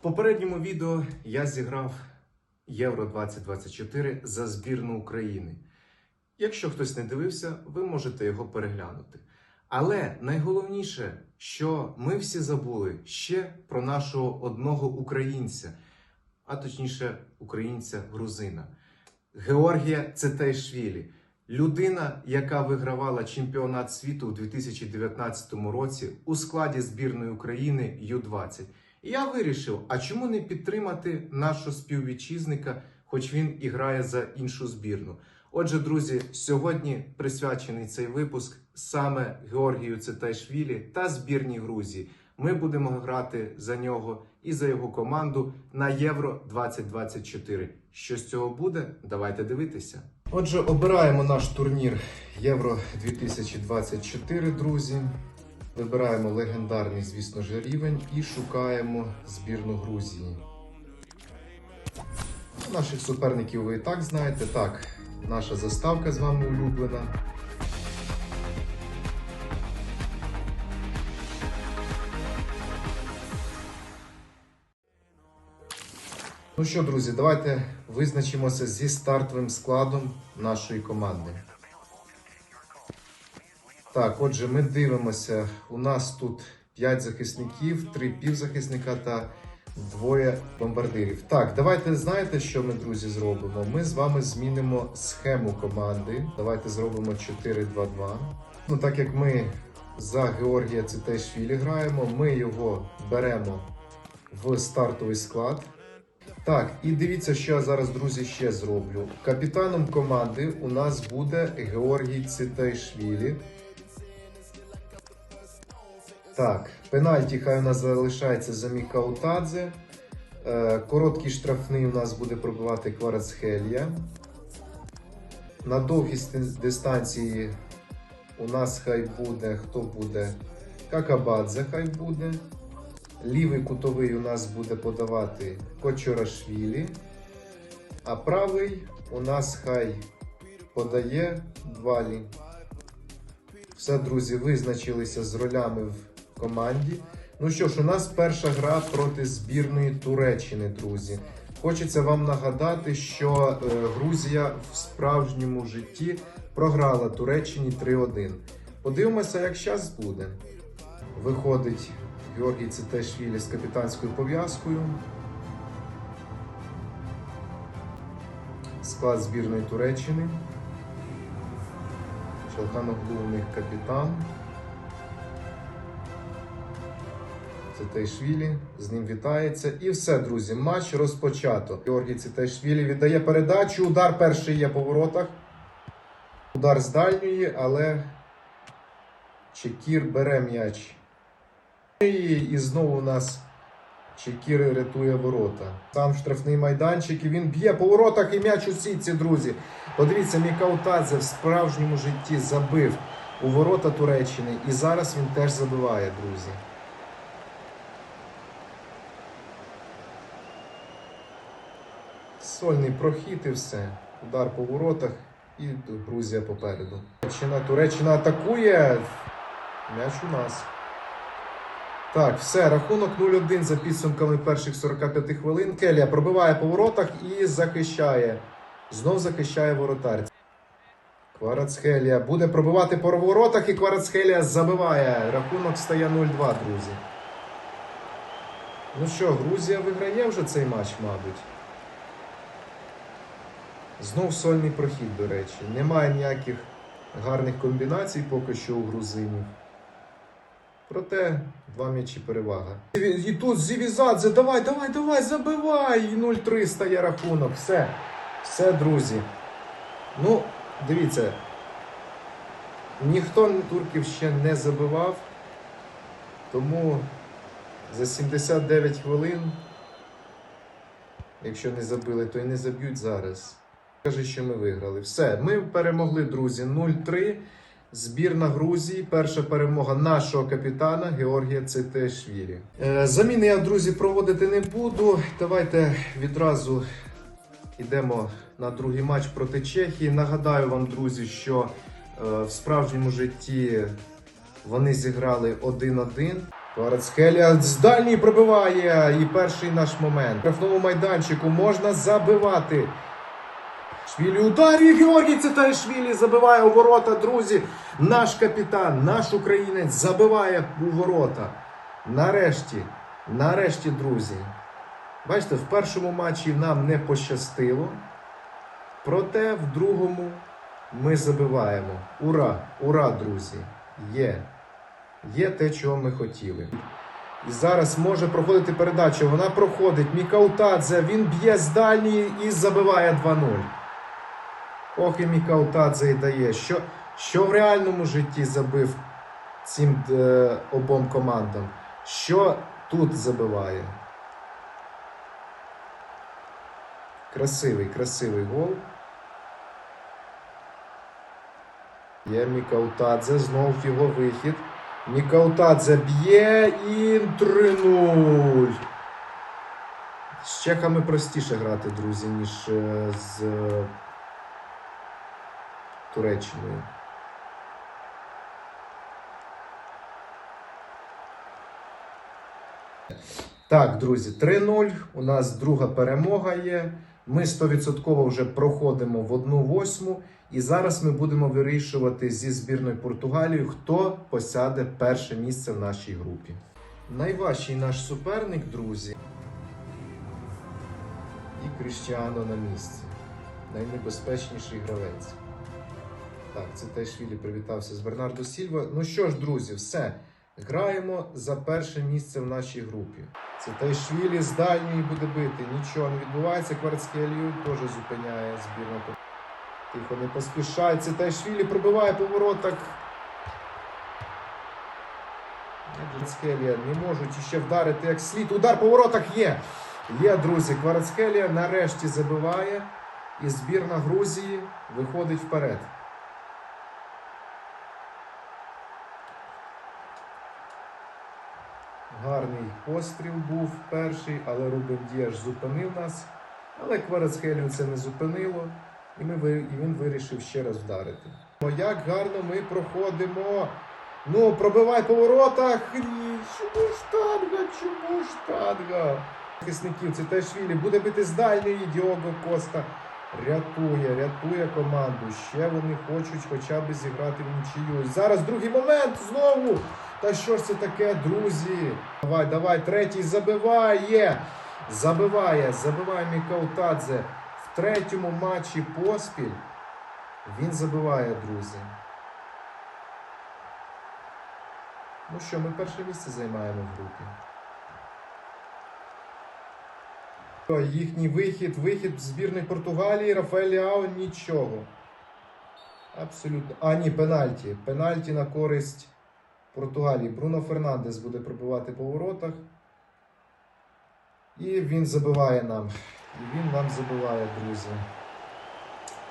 В попередньому відео я зіграв Євро 2024 за збірну України. Якщо хтось не дивився, ви можете його переглянути. Але найголовніше, що ми всі забули ще про нашого одного українця, а точніше, українця грузина Георгія Цетейшвілі. Людина, яка вигравала чемпіонат світу у 2019 році у складі збірної України Ю-20. І я вирішив, а чому не підтримати нашого співвітчизника, хоч він і грає за іншу збірну. Отже, друзі, сьогодні присвячений цей випуск саме Георгію Цетайшвілі та збірній Грузії. Ми будемо грати за нього і за його команду на Євро 2024. Що з цього буде? Давайте дивитися. Отже, обираємо наш турнір Євро 2024, друзі. Вибираємо легендарний, звісно ж, рівень і шукаємо збірну Грузії. Наших суперників ви і так знаєте. Так, наша заставка з вами улюблена. Ну що, друзі, давайте визначимося зі стартовим складом нашої команди. Так, отже, ми дивимося. У нас тут 5 захисників, 3 півзахисника та двоє бомбардирів. Так, давайте знаєте, що ми, друзі, зробимо? Ми з вами змінимо схему команди. Давайте зробимо 4-2-2. Ну, так як ми за Георгія Цитейшвілі граємо, ми його беремо в стартовий склад. Так, і дивіться, що я зараз, друзі, ще зроблю. Капітаном команди у нас буде Георгій Цитайшвілі. Так, пенальті хай у нас залишається за Мікаутадзе. Е, короткий штрафний у нас буде пробивати Кварацхелія. На довгій дистанції у нас хай буде, хто буде? Какабадзе хай буде. Лівий кутовий у нас буде подавати Кочорашвілі, а правий у нас хай подає Двалі. Все, друзі, визначилися з ролями в команді. Ну що ж, у нас перша гра проти збірної Туреччини, друзі. Хочеться вам нагадати, що е, Грузія в справжньому житті програла Туреччині 3-1. Подивимося, як зараз буде. Виходить Георгій Цитешвілі з капітанською пов'язкою. Склад збірної Туреччини. Шалханоглу у них капітан. Цитейшвілі з ним вітається. І все, друзі, матч розпочато. Георгій Цитейшвілі віддає передачу. Удар перший є по воротах. Удар з дальньої, але Чекір бере м'яч. І знову у нас Чекір рятує ворота. Сам штрафний майданчик і він б'є по воротах і м'яч у сітці, друзі. Подивіться, Мікаутадзе в справжньому житті забив у ворота Туреччини. І зараз він теж забиває, друзі. Сольний прохід і все. Удар по воротах і Грузія попереду. Туреччина, Туреччина атакує. М'яч у нас. Так, все, рахунок 0-1 за підсумками перших 45 хвилин. Келія пробиває по воротах і захищає. Знов захищає воротар. Кварацхелія буде пробивати по воротах і Кварацхелія забиває. Рахунок стає 0-2, друзі. Ну що, Грузія виграє вже цей матч, мабуть. Знов сольний прохід, до речі. Немає ніяких гарних комбінацій поки що у грузинів. Проте два м'ячі перевага. І тут Зівізадзе, давай, давай, давай, забивай! І 0-3 стає рахунок. Все. Все, друзі. Ну, дивіться. Ніхто турків ще не забивав. Тому за 79 хвилин, якщо не забили, то й не заб'ють зараз. Каже, що ми виграли. Все, ми перемогли, друзі, 0-3. Збірна Грузії, перша перемога нашого капітана Георгія Цитешвілі. Е, заміни я, друзі, проводити не буду. Давайте відразу йдемо на другий матч проти Чехії. Нагадаю вам, друзі, що е, в справжньому житті вони зіграли 1-1. Кварацхелія з дальній пробиває. І перший наш момент. В штрафному майданчику можна забивати. Швілі удар і Георгій Цитаєшвілі забиває у ворота, друзі. Наш капітан, наш українець забиває у ворота. Нарешті, нарешті, друзі. Бачите, в першому матчі нам не пощастило. Проте в другому ми забиваємо. Ура! Ура, друзі! Є. Є те, чого ми хотіли. І зараз може проходити передача. Вона проходить. Мікаутадзе, він б'є з дальньої і забиває 2-0. Ох, Мікаутадзе і дає. Що, що в реальному житті забив цим е, обом командам? Що тут забиває? Красивий, красивий гол. Є Мікаутадзе, знов його вихід. Мікаутадзе б'є і 3-0. З чехами простіше грати, друзі, ніж е, з Туреччиною. Так, друзі, 3-0. У нас друга перемога є. Ми 100% вже проходимо в 1-8. І зараз ми будемо вирішувати зі збірною Португалією, хто посяде перше місце в нашій групі. Найважчий наш суперник, друзі. І Кріштіано на місці. Найнебезпечніший гравець. Так, це Тайшвілі привітався з Бернардо Сільва. Ну що ж, друзі, все. Граємо за перше місце в нашій групі. Це Тайшвілі з дальньої буде бити. Нічого не відбувається. Кварцкелію теж зупиняє збірна. Тихо, не поспішай. Це Тайшвілі пробиває по воротах. Кварцкелія не можуть ще вдарити як слід. Удар по воротах є. Є, друзі. Кварцкелія нарешті забиває. І збірна Грузії виходить вперед. Гарний постріл був перший, але Рубен Діаш зупинив нас. Але Кварацхелію це не зупинило, і, ми, і він вирішив ще раз вдарити. О, як гарно ми проходимо. Ну, пробивай по воротах. Чому штанга? Чому штанга? Захисників це теж Вілі. Буде бити з дальньої Діого Коста. Рятує, рятує команду. Ще вони хочуть хоча б зіграти в нічию. Зараз другий момент знову. Та що ж це таке, друзі? Давай, давай, третій забиває. Забиває, забиває Мікаутадзе. В третьому матчі поспіль. Він забиває, друзі. Ну що, ми перше місце займаємо в групі. Їхній вихід, вихід збірної Португалії, Рафаель Ліао нічого. Абсолютно. А, ні, пенальті. Пенальті на користь Португалії. Бруно Фернандес буде пробивати по воротах. І він забиває нам. І він нам забиває, друзі.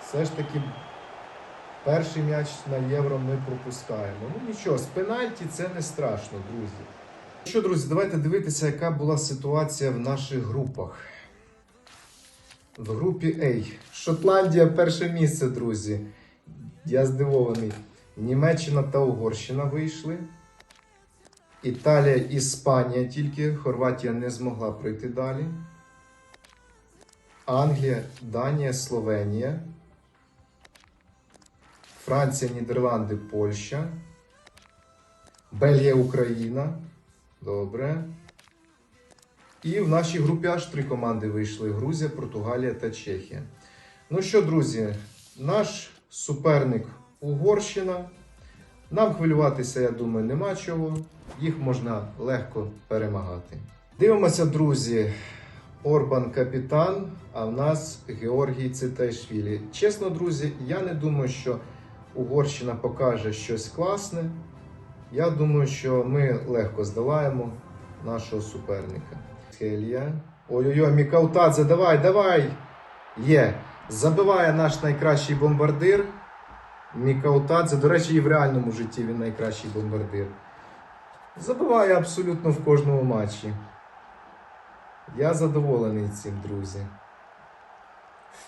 Все ж таки, перший м'яч на євро ми пропускаємо. Ну нічого, з пенальті це не страшно, друзі. Що, друзі, давайте дивитися, яка була ситуація в наших групах. В групі A. Шотландія перше місце, друзі. Я здивований. Німеччина та Угорщина вийшли. Італія, Іспанія тільки. Хорватія не змогла пройти далі. Англія, Данія, Словенія. Франція, Нідерланди, Польща. Бельгія, Україна. Добре. І в нашій групі аж три команди вийшли: Грузія, Португалія та Чехія. Ну що, друзі, наш суперник Угорщина. Нам хвилюватися, я думаю, нема чого. Їх можна легко перемагати. Дивимося, друзі. Орбан капітан, а в нас Георгій Цитайшвілі. Чесно, друзі, я не думаю, що Угорщина покаже щось класне. Я думаю, що ми легко здолаємо нашого суперника. Хелія. Ой-ой-ой, Мікаутадзе, давай, давай! Є. Забиває наш найкращий бомбардир. Мікаутадзе. До речі, і в реальному житті він найкращий бомбардир. Забиває абсолютно в кожному матчі. Я задоволений цим, друзі.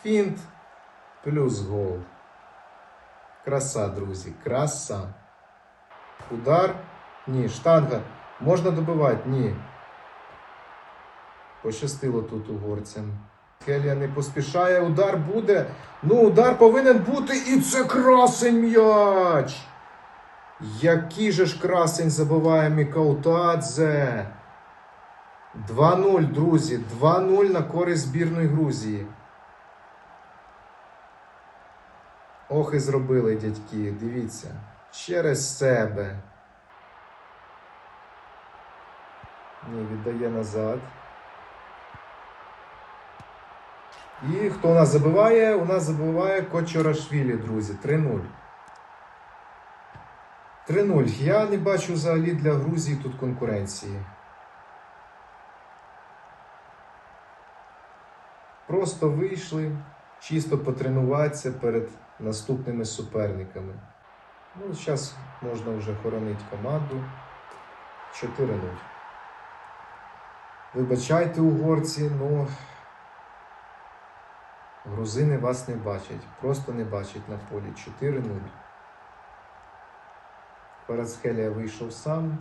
Фінт плюс гол. Краса, друзі, краса. Удар. Ні, штанга. Можна добивати? Ні. Пощастило тут угорцям. Келія не поспішає, удар буде. Ну, удар повинен бути, і це красень м'яч. Який же ж красень забиває Мікаутадзе. 2-0, друзі. 2-0 на користь збірної Грузії. Ох і зробили дядьки, дивіться. Через себе. Ні, віддає назад. І хто у нас забиває? У нас забиває Кочорашвілі, друзі. 3-0. 3-0. Я не бачу взагалі для Грузії тут конкуренції. Просто вийшли чисто потренуватися перед наступними суперниками. Ну, зараз можна вже хоронити команду. 4-0. Вибачайте, угорці, ну грузини вас не бачать. Просто не бачать на полі. 4-0. Парацхелія вийшов сам.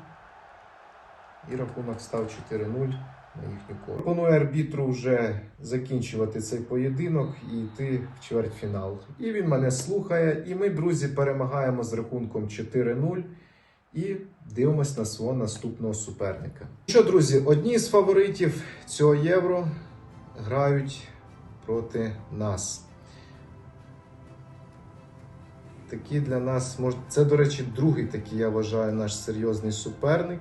І рахунок став 4-0 на їхню користь. Пропоную арбітру вже закінчувати цей поєдинок і йти в чвертьфінал. І він мене слухає. І ми, друзі, перемагаємо з рахунком 4-0 і дивимось на свого наступного суперника. Що, друзі, одні з фаворитів цього євро грають проти нас. Такий для нас. Це, до речі, другий такий, я вважаю, наш серйозний суперник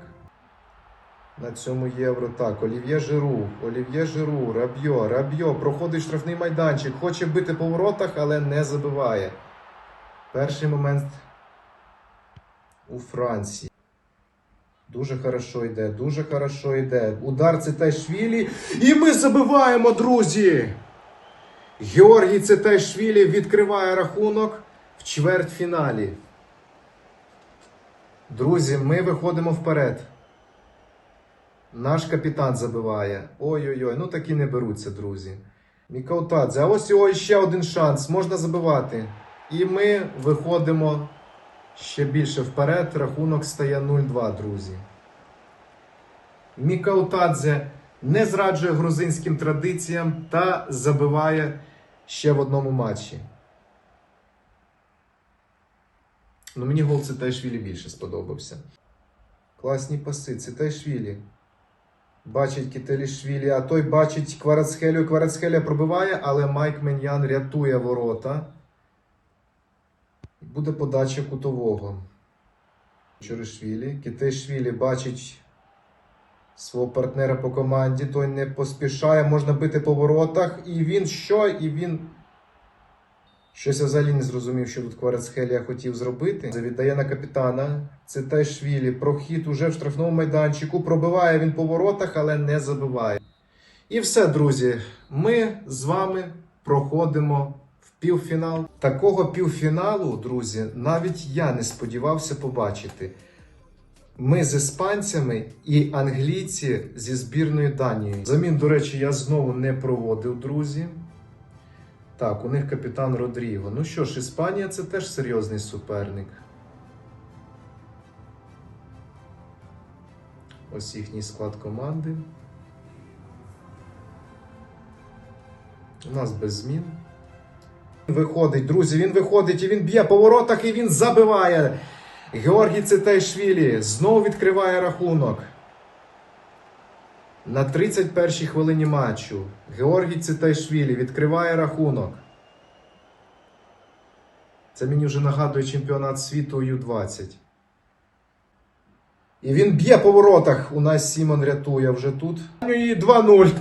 на цьому євро. Так, Олів'є Жиру, Олів'є Жиру, Рабьо, Рабьо проходить штрафний майданчик, хоче бити по воротах, але не забиває. Перший момент у Франції. Дуже хорошо йде, дуже хорошо йде. Удар Цитайшвілі. І ми забиваємо, друзі! Георгій Цитайшвілі відкриває рахунок в чвертьфіналі. Друзі, ми виходимо вперед. Наш капітан забиває. Ой-ой-ой, ну такі не беруться, друзі. Мікаутадзе, а ось його ще один шанс. Можна забивати. І ми виходимо ще більше вперед. Рахунок стає 0-2, друзі. Мікаутадзе не зраджує грузинським традиціям та забиває ще в одному матчі. Ну, мені гол Цитайшвілі більше сподобався. Класні паси, Цитайшвілі. Бачить Кітелішвілі, а той бачить Кварацхелю. Кварацхеля пробиває, але Майк Меньян рятує ворота. Буде подача кутового. Чоришвілі. Кітейшвілі бачить свого партнера по команді. Той не поспішає, можна бити по воротах. І він що? І він. Щось я взагалі не зрозумів, що тут Кварацхелія хотів зробити. Віддає на капітана. Це Тайшвілі. Прохід уже в штрафному майданчику. Пробиває він по воротах, але не забиває. І все, друзі. Ми з вами проходимо в півфінал. Такого півфіналу, друзі, навіть я не сподівався побачити. Ми з іспанцями і англійці зі збірною Данією. Замін, до речі, я знову не проводив, друзі. Так, у них капітан Родріго. Ну що ж, Іспанія це теж серйозний суперник. Ось їхній склад команди. У нас без змін. Він Виходить, друзі, він виходить і він б'є по воротах і він забиває. Георгій Цитайшвілі знову відкриває рахунок. На 31-й хвилині матчу Георгій Цитайшвілі відкриває рахунок. Це мені вже нагадує чемпіонат світу Ю-20. І він б'є по воротах. У нас Сімон рятує вже тут. І 2-0. 2-0.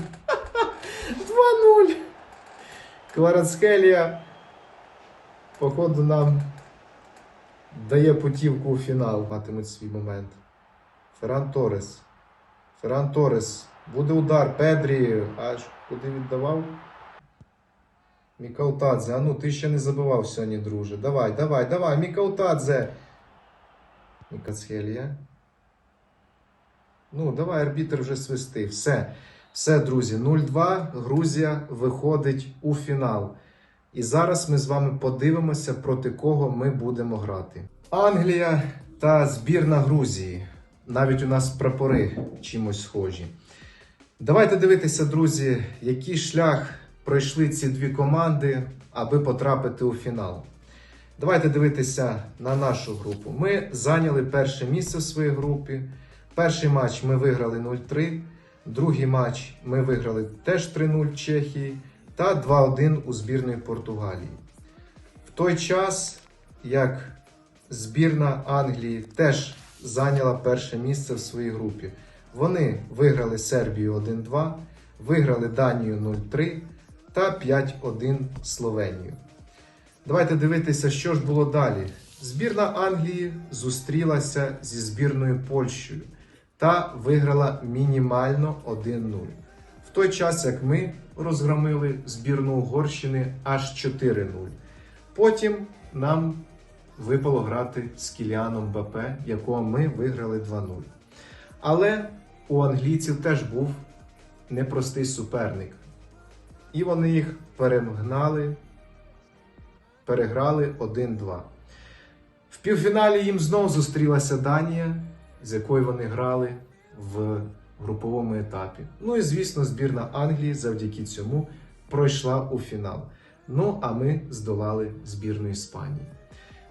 Кварацхелія, походу, нам дає путівку у фінал. Матимуть свій момент. Ферран Торес. Ферран Торес. Буде удар. Педрі. Аж куди віддавав? Мікаутадзе. А ну ти ще не забивав сьогодні, друже. Давай, давай, давай. Мікаутадзе. Мікацхелія. Ну, давай, арбітр вже свисти. Все. Все, друзі. 0-2. Грузія виходить у фінал. І зараз ми з вами подивимося, проти кого ми будемо грати. Англія та збірна Грузії. навіть у нас прапори чимось схожі. Давайте дивитися, друзі, який шлях пройшли ці дві команди, аби потрапити у фінал. Давайте дивитися на нашу групу. Ми зайняли перше місце в своїй групі. Перший матч ми виграли 0-3, другий матч ми виграли теж 3-0 Чехії та 2-1 у збірної Португалії. В той час, як збірна Англії теж зайняла перше місце в своїй групі. Вони виграли Сербію 1-2, виграли Данію 0-3 та 5-1 Словенію. Давайте дивитися, що ж було далі. Збірна Англії зустрілася зі збірною Польщею та виграла мінімально 1-0. В той час, як ми розгромили збірну Угорщини аж 4-0. Потім нам випало грати з Кіліаном БП, якого ми виграли 2-0. Але у англійців теж був непростий суперник. І вони їх перегнали, переграли 1-2. В півфіналі їм знову зустрілася Данія, з якою вони грали в груповому етапі. Ну і звісно, збірна Англії завдяки цьому пройшла у фінал. Ну а ми здолали збірну Іспанії.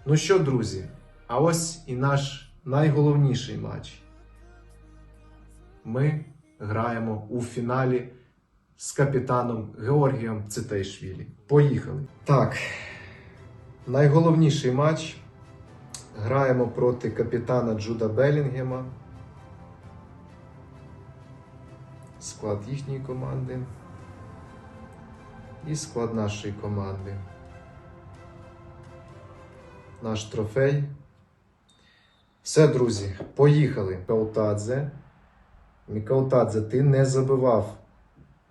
Ну що, друзі, а ось і наш найголовніший матч. Ми граємо у фіналі з капітаном Георгієм Цитейшвілі. Поїхали. Так, найголовніший матч. Граємо проти капітана Джуда Белінгема. Склад їхньої команди. І склад нашої команди. Наш трофей. Все, друзі, поїхали. Каутадзе. Мікаутадзе, ти не забивав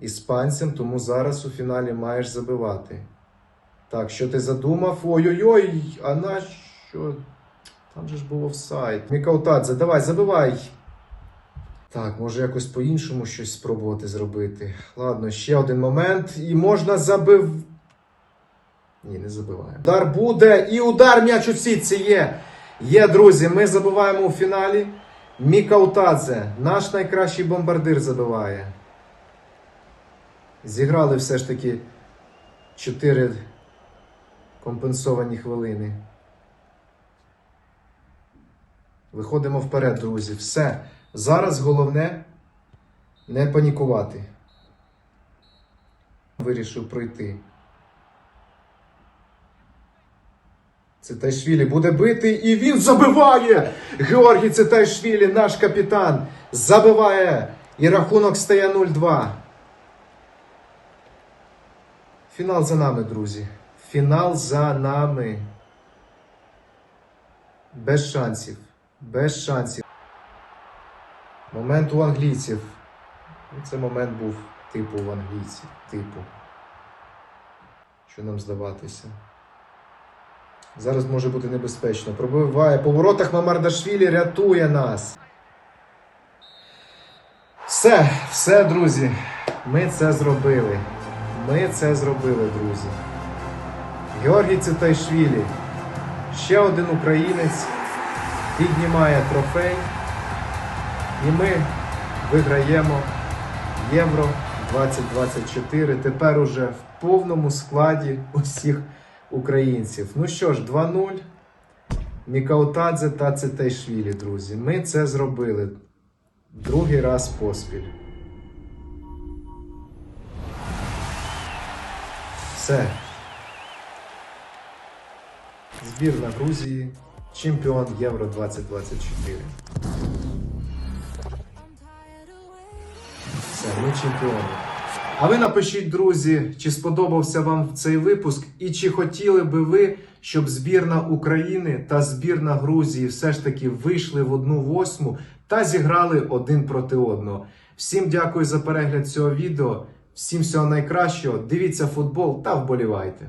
іспанцям, тому зараз у фіналі маєш забивати. Так, що ти задумав? Ой-ой-ой, а на що? Там же ж був офсайд. Мікаутадзе, давай, забивай. Так, може якось по-іншому щось спробувати зробити. Ладно, ще один момент. І можна забив. Ні, не забиваємо. Удар буде. І удар м'яч у сітці є. Є, друзі, ми забиваємо у фіналі. Мікаутадзе, наш найкращий бомбардир забиває. Зіграли все ж таки 4 компенсовані хвилини. Виходимо вперед, друзі. Все. Зараз головне не панікувати. Вирішив пройти. Цитайшвілі буде бити, і він забиває! Георгій Цитайшвілі, наш капітан, забиває! І рахунок стає 0-2. Фінал за нами, друзі. Фінал за нами. Без шансів. Без шансів. Момент у англійців. Ну, Це момент був типу у англійців. Типу. Що нам здаватися? Зараз може бути небезпечно. Пробиває по воротах Мамардашвілі рятує нас. Все, все, друзі. Ми це зробили. Ми це зробили, друзі. Георгій Цитайшвілі. Ще один українець піднімає трофей. І ми виграємо Євро 2024. Тепер уже в повному складі усіх українців. Ну що ж, 2-0. Мікаутадзе та Цитейшвілі, друзі. Ми це зробили другий раз поспіль. Все. Збірна Грузії. Чемпіон Євро 2024. Ми чемпіони. А ви напишіть, друзі, чи сподобався вам цей випуск, і чи хотіли би ви, щоб збірна України та збірна Грузії все ж таки вийшли в одну восьму та зіграли один проти одного. Всім дякую за перегляд цього відео. Всім всього найкращого. Дивіться футбол та вболівайте.